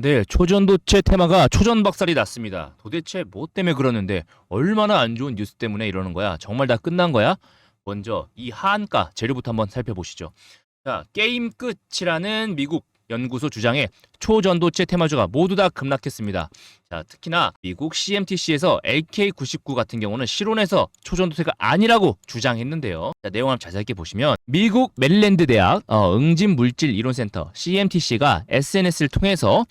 네, 초전도체 테마가 초전박살이 났습니다. 도대체 뭐 때문에 그러는데 얼마나 안 좋은 뉴스 때문에 이러는 거야? 정말 다 끝난 거야? 먼저 이 하한가 재료부터 한번 살펴보시죠. 자, 게임 끝이라는 미국 연구소 주장에 초전도체 테마주가 모두 다 급락했습니다. 자, 특히나 미국 CMTC에서 LK99 같은 경우는 실온에서 초전도체가 아니라고 주장했는데요. 자, 내용 한번 자세하게 보시면 미국 메릴랜드 대학 어, 응집 물질 이론센터 CMTC가 SNS를 통해서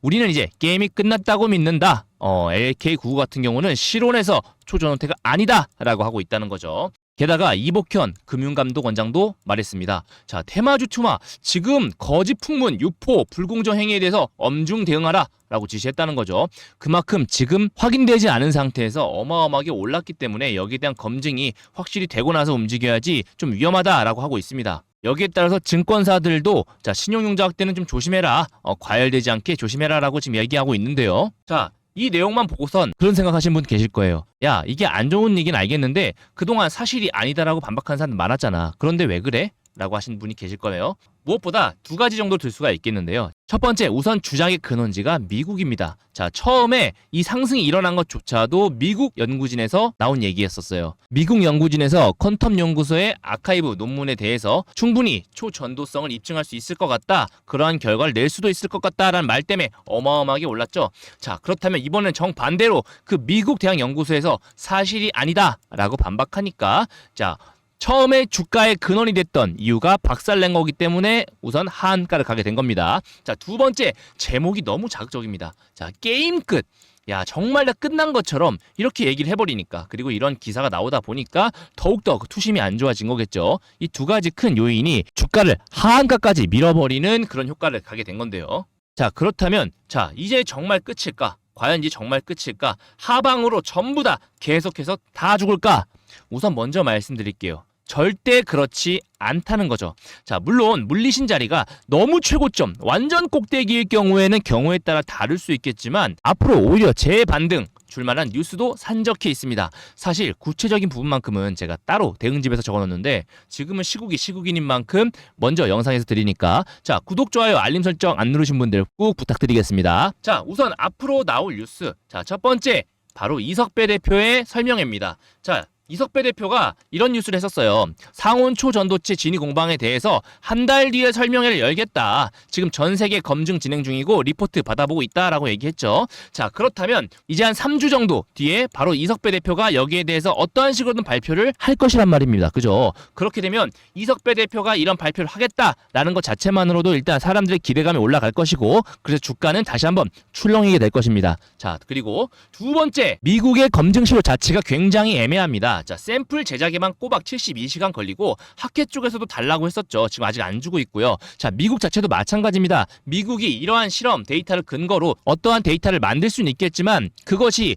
우리는 이제 게임이 끝났다고 믿는다. 어, LK99 같은 경우는 실온에서 초전도체가 아니다라고 하고 있다는 거죠. 게다가 이복현 금융감독원장도 말했습니다. 자, 테마주 투마 지금 거짓 풍문, 유포, 불공정 행위에 대해서 엄중 대응하라. 라고 지시했다는 거죠. 그만큼 지금 확인되지 않은 상태에서 어마어마하게 올랐기 때문에 여기에 대한 검증이 확실히 되고 나서 움직여야지 좀 위험하다라고 하고 있습니다. 여기에 따라서 증권사들도 자 신용융자 확대는 좀 조심해라 어, 과열되지 않게 조심해라라고 지금 얘기하고 있는데요. 자. 이 내용만 보고선 그런 생각하신 분 계실 거예요. 야, 이게 안 좋은 얘기는 알겠는데 그동안 사실이 아니다라고 반박한 사람 많았잖아. 그런데 왜 그래? 라고 하신 분이 계실 거예요. 무엇보다 두 가지 정도 들 수가 있겠는데요. 첫 번째, 우선 주장의 근원지가 미국입니다. 자, 처음에 이 상승이 일어난 것조차도 미국 연구진에서 나온 얘기였었어요. 미국 연구진에서 퀀텀 연구소의 아카이브 논문에 대해서 충분히 초전도성을 입증할 수 있을 것 같다. 그러한 결과를 낼 수도 있을 것 같다라는 말 때문에 어마어마하게 올랐죠. 자, 그렇다면 이번엔 정반대로 그 미국 대학 연구소에서 사실이 아니다라고 반박하니까 자, 처음에 주가의 근원이 됐던 이유가 박살낸 거기 때문에 우선 하한가를 가게 된 겁니다. 자, 두 번째, 제목이 너무 자극적입니다. 자, 게임 끝. 야, 정말 다 끝난 것처럼 이렇게 얘기를 해버리니까. 그리고 이런 기사가 나오다 보니까 더욱더 그 투심이 안 좋아진 거겠죠. 이 두 가지 큰 요인이 주가를 하한가까지 밀어버리는 그런 효과를 가게 된 건데요. 자, 그렇다면, 자, 이제 정말 끝일까? 과연 이제 정말 끝일까? 하방으로 전부 다 계속해서 다 죽을까? 우선 먼저 말씀드릴게요. 절대 그렇지 않다는 거죠. 자, 물론 물리신 자리가 너무 최고점, 완전 꼭대기일 경우에는 경우에 따라 다를 수 있겠지만 앞으로 오히려 재반등 줄만한 뉴스도 산적해 있습니다. 사실 구체적인 부분만큼은 제가 따로 대응집에서 적어놓는데 지금은 시국이 시국인인 만큼 먼저 영상에서 드리니까 자 구독 좋아요 알림 설정 안 누르신 분들 꾹 부탁드리겠습니다. 자 우선 앞으로 나올 뉴스 자 첫 번째 바로 이석배 대표의 설명입니다. 자 이석배 대표가 이런 뉴스를 했었어요. 상온 초 전도체 진위 공방에 대해서 한 달 뒤에 설명회를 열겠다. 지금 전 세계 검증 진행 중이고 리포트 받아보고 있다라고 얘기했죠. 자, 그렇다면 이제 한 3주 정도 뒤에 바로 이석배 대표가 여기에 대해서 어떠한 식으로든 발표를 할 것이란 말입니다. 그죠? 그렇게 되면 이석배 대표가 이런 발표를 하겠다라는 것 자체만으로도 일단 사람들의 기대감이 올라갈 것이고 그래서 주가는 다시 한번 출렁이게 될 것입니다. 자, 그리고 두 번째, 미국의 검증 시로 자체가 굉장히 애매합니다. 자, 샘플 제작에만 꼬박 72시간 걸리고 학회 쪽에서도 달라고 했었죠. 지금 아직 안 주고 있고요. 자, 미국 자체도 마찬가지입니다. 미국이 이러한 실험 데이터를 근거로 어떠한 데이터를 만들 수는 있겠지만 그것이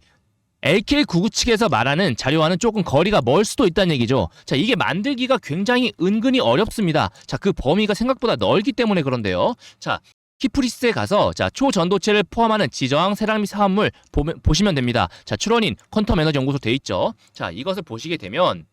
LK99 측에서 말하는 자료와는 조금 거리가 멀 수도 있다는 얘기죠. 자, 이게 만들기가 굉장히 은근히 어렵습니다. 자, 그 범위가 생각보다 넓기 때문에 그런데요. 자, 키프리스에 가서 자 초전도체를 포함하는 지저항 세라믹 사업물 보면, 보시면 됩니다. 자 출원인 퀀텀 에너지 연구소 돼 있죠. 자 이것을 보시게 되면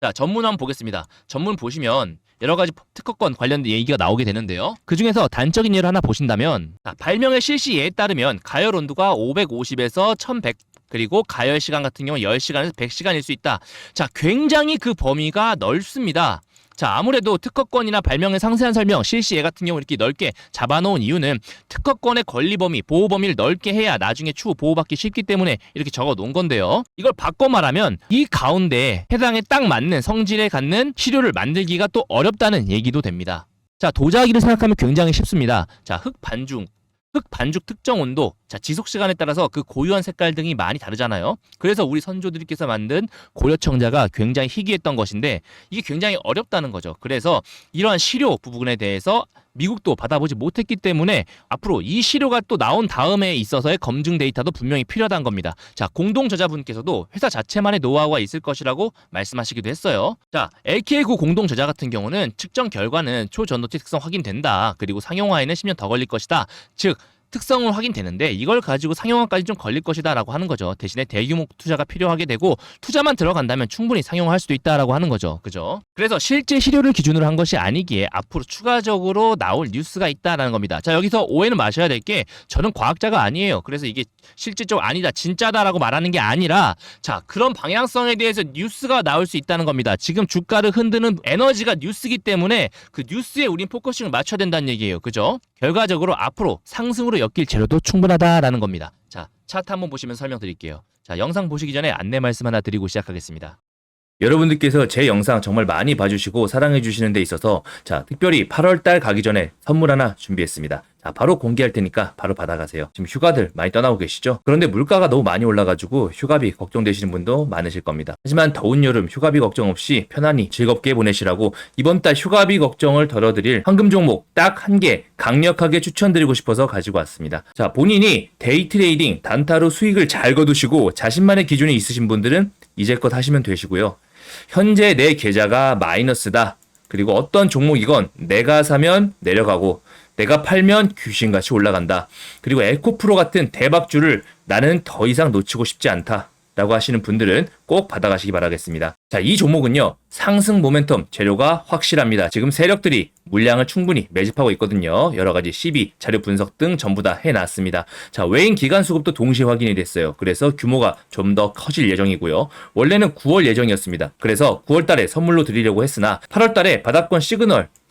자 전문 한번 보겠습니다. 전문 보시면 여러 가지 특허권 관련된 얘기가 나오게 되는데요. 그 중에서 단적인 예를 하나 보신다면 자, 발명의 실시에 따르면 가열 온도가 550에서 1100 그리고 가열 시간 같은 경우 10시간에서 100시간일 수 있다. 자, 굉장히 그 범위가 넓습니다. 자, 아무래도 특허권이나 발명의 상세한 설명, 실시예 같은 경우 이렇게 넓게 잡아놓은 이유는 특허권의 권리 범위, 보호 범위를 넓게 해야 나중에 추후 보호받기 쉽기 때문에 이렇게 적어 놓은 건데요. 이걸 바꿔 말하면 이 가운데 해당에 딱 맞는 성질에 갖는 시료를 만들기가 또 어렵다는 얘기도 됩니다. 자, 도자기를 생각하면 굉장히 쉽습니다. 자, 흙 반중, 흙 반죽 특정 온도, 자 지속 시간에 따라서 그 고유한 색깔 등이 많이 다르잖아요. 그래서 우리 선조들께서 만든 고려청자가 굉장히 희귀했던 것인데 이게 굉장히 어렵다는 거죠. 그래서 이러한 시료 부분에 대해서 미국도 받아보지 못했기 때문에 앞으로 이 시료가 또 나온 다음에 있어서의 검증 데이터도 분명히 필요하다는 겁니다. 자, 공동 저자분께서도 회사 자체만의 노하우가 있을 것이라고 말씀하시기도 했어요. 자, LK구 공동 저자 같은 경우는 측정 결과는 초전도체 특성 확인된다. 그리고 상용화에는 10년 더 걸릴 것이다. 즉 특성은 확인되는데 이걸 가지고 상용화까지 좀 걸릴 것이다라고 하는 거죠. 대신에 대규모 투자가 필요하게 되고 투자만 들어간다면 충분히 상용화할 수도 있다라고 하는 거죠. 그죠? 그래서 실제 실효를 기준으로 한 것이 아니기에 앞으로 추가적으로 나올 뉴스가 있다라는 겁니다. 자, 여기서 오해는 마셔야 될 게 저는 과학자가 아니에요. 그래서 이게 실질적으로 아니다, 진짜다라고 말하는 게 아니라 자, 그런 방향성에 대해서 뉴스가 나올 수 있다는 겁니다. 지금 주가를 흔드는 에너지가 뉴스기 때문에 그 뉴스에 우린 포커싱을 맞춰야 된다는 얘기예요. 그죠? 결과적으로 앞으로 상승으로 엮일 재료도 충분하다라는 겁니다. 자, 차트 한번 보시면 설명드릴게요. 자, 영상 보시기 전에 안내 말씀 하나 드리고 시작하겠습니다. 여러분들께서 제 영상 정말 많이 봐주시고 사랑해 주시는 데 있어서 자 특별히 8월달 가기 전에 선물 하나 준비했습니다. 자 바로 공개할 테니까 바로 받아가세요. 지금 휴가들 많이 떠나고 계시죠? 그런데 물가가 너무 많이 올라가지고 휴가비 걱정되시는 분도 많으실 겁니다. 하지만 더운 여름 휴가비 걱정 없이 편안히 즐겁게 보내시라고 이번 달 휴가비 걱정을 덜어드릴 황금 종목 딱 한 개 강력하게 추천드리고 싶어서 가지고 왔습니다. 자 본인이 데이 트레이딩 단타로 수익을 잘 거두시고 자신만의 기준이 있으신 분들은 이제껏 하시면 되시고요. 현재 내 계좌가 마이너스다. 그리고 어떤 종목이건 내가 사면 내려가고 내가 팔면 귀신같이 올라간다. 그리고 에코프로 같은 대박주를 나는 더 이상 놓치고 싶지 않다. 라고 하시는 분들은 꼭 받아가시기 바라겠습니다. 자, 이 종목은요, 상승 모멘텀 재료가 확실합니다. 지금 세력들이 물량을 충분히 매집하고 있거든요. 여러 가지 시비, 자료 분석 등 전부 다 해놨습니다. 자, 외인 기간 수급도 동시에 확인이 됐어요. 그래서 규모가 좀 더 커질 예정이고요. 원래는 9월 예정이었습니다. 그래서 9월 달에 선물로 드리려고 했으나 8월 달에 바닥권 시그널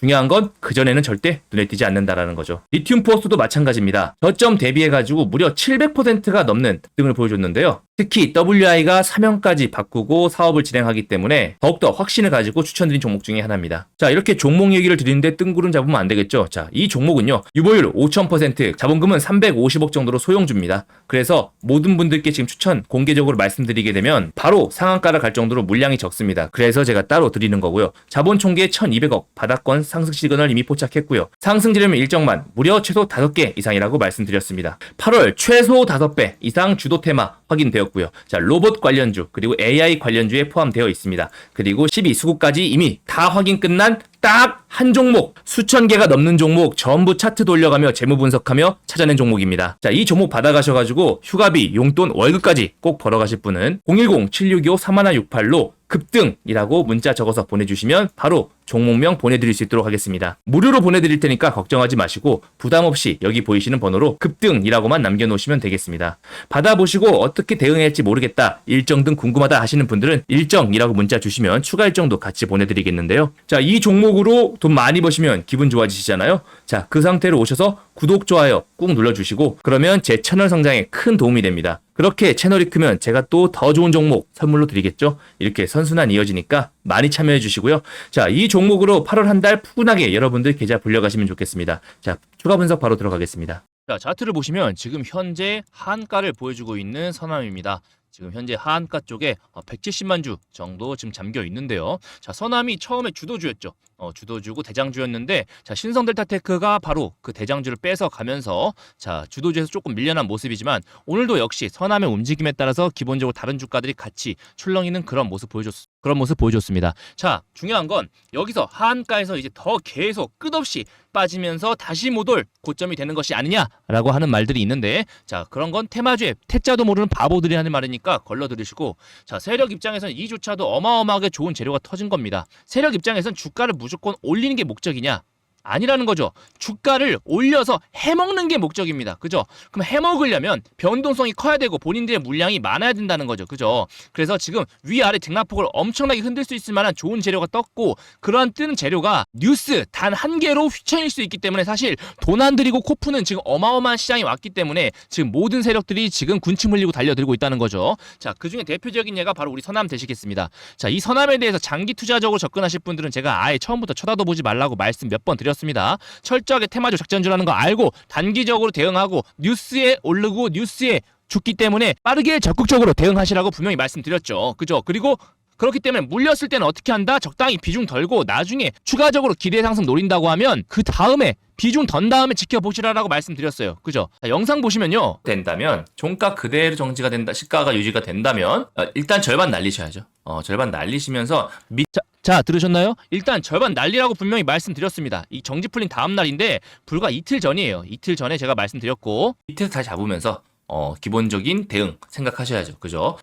중요한 건 그전에는 절대 눈에 띄지 않는다라는 거죠. 리튬 포스도 마찬가지입니다. 저점 대비해가지고 무려 700%가 넘는 등을 보여줬는데요. 특히 WI가 사명까지 바꾸고 사업을 진행하기 때문에 더욱더 확신을 가지고 추천드린 종목 중에 하나입니다. 자, 이렇게 종목 얘기를 드리는데 뜬구름 잡으면 안 되겠죠. 자, 이 종목은요. 유보율 5000%, 자본금은 350억 정도로 소용 줍니다. 그래서 모든 분들께 지금 추천 공개적으로 말씀드리게 되면 바로 상한가를 갈 정도로 물량이 적습니다. 그래서 제가 따로 드리는 거고요. 자본 총계 1200억, 바닥권 상승 시그널 이미 포착했고요. 상승 지르면 일정만 무려 최소 5개 이상이라고 말씀드렸습니다. 8월 최소 5배 이상 주도 테마 확인되었고요. 자, 로봇 관련주 그리고 AI 관련주에 포함되어 있습니다. 그리고 12수급까지 이미 다 확인 끝난 딱 한 종목, 수천 개가 넘는 종목 전부 차트 돌려가며 재무 분석하며 찾아낸 종목입니다. 자, 이 종목 받아가셔가지고 휴가비, 용돈, 월급까지 꼭 벌어가실 분은 010-7625-3168로 급등이라고 문자 적어서 보내주시면 바로 종목명 보내드릴 수 있도록 하겠습니다. 무료로 보내드릴 테니까 걱정하지 마시고 부담 없이 여기 보이시는 번호로 급등이라고만 남겨놓으시면 되겠습니다. 받아보시고 어떻게 대응할지 모르겠다, 일정 등 궁금하다 하시는 분들은 일정이라고 문자 주시면 추가 일정도 같이 보내드리겠는데요. 자, 이 종목 으로 돈 많이 버시면 기분 좋아지시잖아요. 자, 그 상태로 오셔서 구독, 좋아요 꾹 눌러주시고 그러면 제 채널 성장에 큰 도움이 됩니다. 그렇게 채널이 크면 제가 또 더 좋은 종목 선물로 드리겠죠? 이렇게 선순환 이어지니까 많이 참여해 주시고요. 자, 이 종목으로 8월 한 달 푸근하게 여러분들 계좌 불려가시면 좋겠습니다. 자, 추가 분석 바로 들어가겠습니다. 자, 차트를 보시면 지금 현재 한가를 보여주고 있는 선암입니다. 지금 현재 하한가 쪽에 어, 170만 주 정도 지금 잠겨 있는데요. 자, 서남이 처음에 주도주였죠. 어, 주도주고 대장주였는데 자, 신성델타테크가 바로 그 대장주를 뺏어 가면서 자, 주도주에서 조금 밀려난 모습이지만 오늘도 역시 서남의 움직임에 따라서 기본적으로 다른 주가들이 같이 출렁이는 그런 모습 보여줬 그런 모습 보여줬습니다. 자, 중요한 건 여기서 하한가에서 이제 더 계속 끝없이 빠지면서 다시 못 올 고점이 되는 것이 아니냐라고 하는 말들이 있는데 자, 그런 건 테마주의 태자도 모르는 바보들이 하는 말이니까 걸러 들으시고 자, 세력 입장에서는 이조차도 어마어마하게 좋은 재료가 터진 겁니다. 세력 입장에선 주가를 무조건 올리는 게 목적이냐? 아니라는 거죠. 주가를 올려서 해먹는 게 목적입니다. 그죠? 그럼 해먹으려면 변동성이 커야 되고 본인들의 물량이 많아야 된다는 거죠. 그죠? 그래서 지금 위아래 등락폭을 엄청나게 흔들 수 있을 만한 좋은 재료가 떴고 그러한 뜨는 재료가 뉴스 단 한 개로 휘청일 수 있기 때문에 사실 돈 안 들이고 코프는 지금 어마어마한 시장이 왔기 때문에 지금 모든 세력들이 지금 군침 흘리고 달려들고 있다는 거죠. 자, 그 중에 대표적인 예가 바로 우리 서남 되시겠습니다. 자, 이 서남에 대해서 장기 투자적으로 접근하실 분들은 제가 아예 처음부터 쳐다도 보지 말라고 말씀 몇 번 드렸 습니다. 철저하게 테마적 작전주라는 거 알고 단기적으로 대응하고 뉴스에 오르고 뉴스에 죽기 때문에 빠르게 적극적으로 대응하시라고 분명히 말씀드렸죠. 그죠? 그리고 그렇기 때문에 물렸을 때는 어떻게 한다? 적당히 비중 덜고 나중에 추가적으로 기대 상승 노린다고 하면 그 다음에 비중 던 다음에 지켜보시라라고 말씀드렸어요. 그죠? 자, 영상 보시면요. 된다면 종가 그대로 정지가 된다, 시가가 유지가 된다면 어, 일단 절반 날리셔야죠. 어, 절반 날리시면서 밑 자, 자, 들으셨나요? 일단 절반 날리라고 분명히 말씀드렸습니다. 이 정지 풀린 다음 날인데 불과 이틀 전이에요. 이틀 전에 제가 말씀드렸고 이틀 다시 잡으면서 어, 기본적인 대응 생각하셔야죠. 그죠?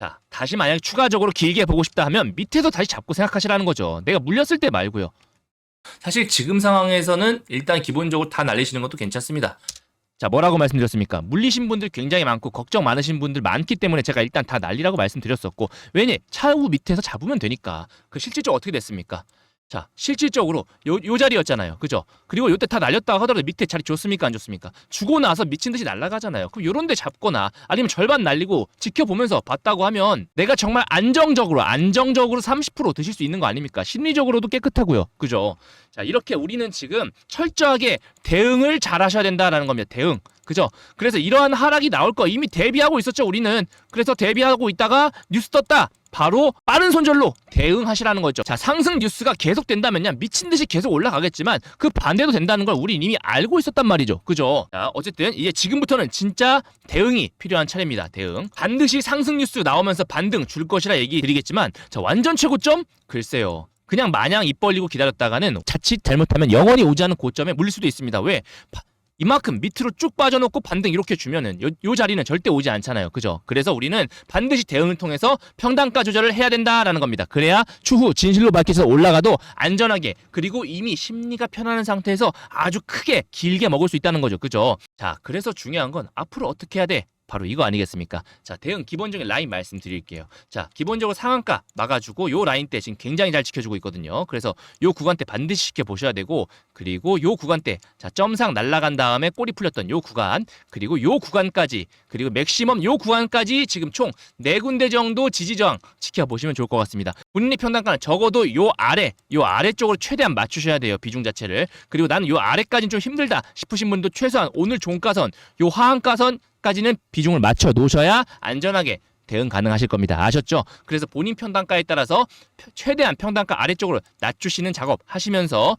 자, 다시 만약에 추가적으로 길게 보고 싶다 하면 밑에서 다시 잡고 생각하시라는 거죠. 내가 물렸을 때 말고요. 사실 지금 상황에서는 일단 기본적으로 다 날리시는 것도 괜찮습니다. 자, 뭐라고 말씀드렸습니까? 물리신 분들 굉장히 많고 걱정 많으신 분들 많기 때문에 제가 일단 다 날리라고 말씀드렸었고 왜냐? 차후 밑에서 잡으면 되니까. 그 실질적으로 어떻게 됐습니까? 자, 실질적으로 요, 요 자리였잖아요. 그죠? 그리고 요때 다 날렸다고 하더라도 밑에 자리 좋습니까? 안 좋습니까? 주고 나서 미친 듯이 날아가잖아요. 그럼 요런 데 잡거나 아니면 절반 날리고 지켜보면서 봤다고 하면 내가 정말 안정적으로 안정적으로 30% 드실 수 있는 거 아닙니까? 심리적으로도 깨끗하고요. 그죠? 자, 이렇게 우리는 지금 철저하게 대응을 잘 하셔야 된다라는 겁니다. 대응. 그죠? 그래서 이러한 하락이 나올 거 이미 대비하고 있었죠, 우리는. 그래서 대비하고 있다가 뉴스 떴다. 바로 빠른 손절로 대응하시라는 거죠. 자, 상승 뉴스가 계속 된다면요. 미친 듯이 계속 올라가겠지만 그 반대도 된다는 걸 우리 이미 알고 있었단 말이죠. 그죠? 자, 어쨌든 이제 지금부터는 진짜 대응이 필요한 차례입니다. 대응. 반드시 상승 뉴스 나오면서 반등 줄 것이라 얘기 드리겠지만 자, 완전 최고점 글쎄요. 그냥 마냥 입 벌리고 기다렸다가는 자칫 잘못하면 영원히 오지 않은 고점에 물릴 수도 있습니다. 왜? 바- 이만큼 밑으로 쭉 빠져놓고 반등 이렇게 주면은 요, 요 자리는 절대 오지 않잖아요. 그죠? 그래서 우리는 반드시 대응을 통해서 평단가 조절을 해야 된다라는 겁니다. 그래야 추후 진실로 밝혀서 올라가도 안전하게 그리고 이미 심리가 편안한 상태에서 아주 크게 길게 먹을 수 있다는 거죠. 그죠? 자, 그래서 중요한 건 앞으로 어떻게 해야 돼? 바로 이거 아니겠습니까? 자, 대응 기본적인 라인 말씀드릴게요. 자, 기본적으로 상한가 막아주고 요 라인 때 지금 굉장히 잘 지켜주고 있거든요. 그래서 요 구간 때 반드시 지켜보셔야 되고 그리고 요 구간 때 자, 점상 날아간 다음에 꼬리 풀렸던 요 구간 그리고 요 구간까지 그리고 맥시멈 요 구간까지 지금 총 네 군데 정도 지지 저항 지켜보시면 좋을 것 같습니다. 본인의 평단가는 적어도 요 아래 요 아래쪽으로 최대한 맞추셔야 돼요. 비중 자체를. 그리고 나는 요 아래까지는 좀 힘들다 싶으신 분도 최소한 오늘 종가선 요 하한가선 까지는 비중을 맞춰 놓으셔야 안전하게 대응 가능하실 겁니다. 아셨죠? 그래서 본인 평단가에 따라서 펴- 최대한 평단가 아래쪽으로 낮추시는 작업 하시면서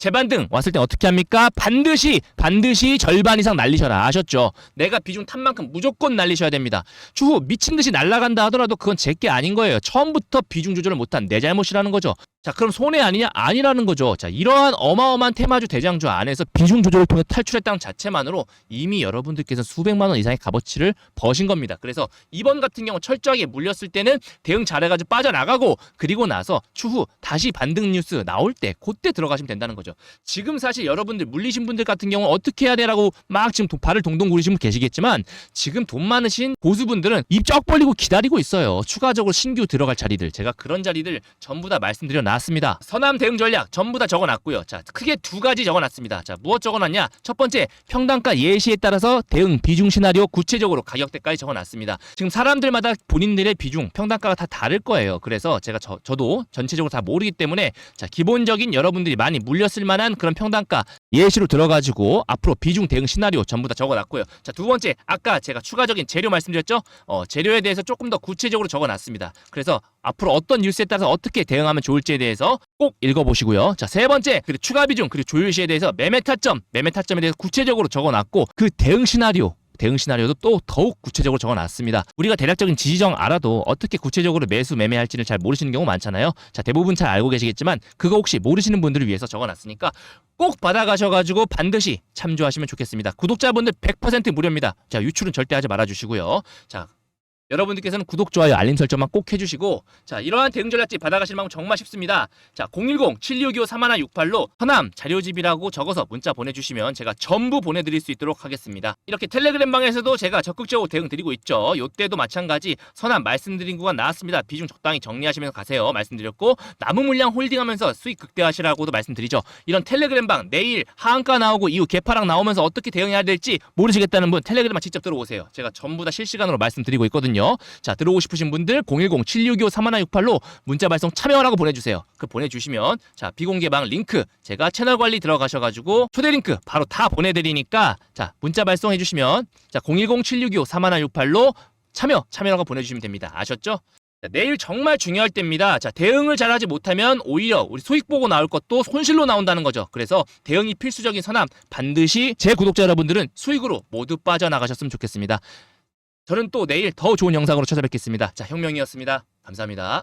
재반등 왔을 때 어떻게 합니까? 반드시 반드시 절반 이상 날리셔라. 아셨죠? 내가 비중 탄 만큼 무조건 날리셔야 됩니다. 추후 미친 듯이 날아간다 하더라도 그건 제게 아닌 거예요. 처음부터 비중 조절을 못한 내 잘못이라는 거죠. 자, 그럼 손해 아니냐? 아니라는 거죠. 자, 이러한 어마어마한 테마주 대장주 안에서 비중 조절을 통해 탈출했다는 자체만으로 이미 여러분들께서 수백만 원 이상의 값어치를 버신 겁니다. 그래서 이번 같은 경우 철저하게 물렸을 때는 대응 잘해가지고 빠져나가고 그리고 나서 추후 다시 반등 뉴스 나올 때 그때 들어가시면 된다는 거죠. 지금 사실 여러분들 물리신 분들 같은 경우 는 어떻게 해야 되라고 막 지금 도- 발을 동동 구르시는 분 계시겠지만 지금 돈 많으신 고수분들은 입 쩍 벌리고 기다리고 있어요. 추가적으로 신규 들어갈 자리들 제가 그런 자리들 전부 다 말씀드려 적어놨습니다. 서남 대응 전략 전부 다 적어놨고요. 자, 크게 두 가지 적어놨습니다. 자, 무엇 적어놨냐? 첫 번째, 평단가 예시에 따라서 대응 비중 시나리오 구체적으로 가격대까지 적어놨습니다. 지금 사람들마다 본인들의 비중, 평단가가 다 다를 거예요. 그래서 제가 저, 저도 전체적으로 다 모르기 때문에 자, 기본적인 여러분들이 많이 물렸을 만한 그런 평단가 예시로 들어가지고 앞으로 비중 대응 시나리오 전부 다 적어놨고요. 자, 두 번째, 아까 제가 추가적인 재료 말씀드렸죠? 어, 재료에 대해서 조금 더 구체적으로 적어놨습니다. 그래서 앞으로 어떤 뉴스에 따라서 어떻게 대응하면 좋을지에 대해서 꼭 읽어보시고요. 자, 세 번째, 그리고 추가 비중, 그리고 조율 시에 대해서 매매 타점, 매매 타점에 대해서 구체적으로 적어놨고 그 대응 시나리오, 대응 시나리오도 또 더욱 구체적으로 적어놨습니다. 우리가 대략적인 지지정 알아도 어떻게 구체적으로 매수 매매할지를 잘 모르시는 경우 많잖아요. 자 대부분 잘 알고 계시겠지만 그거 혹시 모르시는 분들을 위해서 적어놨으니까 꼭 받아가셔가지고 반드시 참조하시면 좋겠습니다. 구독자분들 100% 무료입니다. 자 유출은 절대 하지 말아주시고요. 자 여러분들께서는 구독, 좋아요, 알림 설정만 꼭 해주시고 자 이러한 대응 전략지 받아가실 방법 정말 쉽습니다. 자 010-7625-3168로 서남 자료집이라고 적어서 문자 보내주시면 제가 전부 보내드릴 수 있도록 하겠습니다. 이렇게 텔레그램 방에서도 제가 적극적으로 대응 드리고 있죠. 요때도 마찬가지 서남 말씀드린 구간 나왔습니다. 비중 적당히 정리하시면서 가세요. 말씀드렸고 남은 물량 홀딩하면서 수익 극대화하시라고도 말씀드리죠. 이런 텔레그램 방 내일 하한가 나오고 이후 개파락 나오면서 어떻게 대응해야 될지 모르시겠다는 분 텔레그램만 직접 들어오세요. 제가 전부 다 실시간으로 말씀드리고 있거든요. 자 들어오고 싶으신 분들 010-765-3168로 문자 발송 참여하라고 보내주세요. 그 보내주시면 자 비공개방 링크 제가 채널 관리 들어가셔가지고 초대 링크 바로 다 보내드리니까 자 문자 발송해 주시면 자 010-765-3168로 참여 참여라고 보내주시면 됩니다. 아셨죠? 자, 내일 정말 중요할 때입니다. 자, 대응을 잘하지 못하면 오히려 우리 수익 보고 나올 것도 손실로 나온다는 거죠. 그래서 대응이 필수적인 선암 반드시 제 구독자 여러분들은 수익으로 모두 빠져나가셨으면 좋겠습니다. 저는 또 내일 더 좋은 영상으로 찾아뵙겠습니다. 자, 혁명이었습니다. 감사합니다.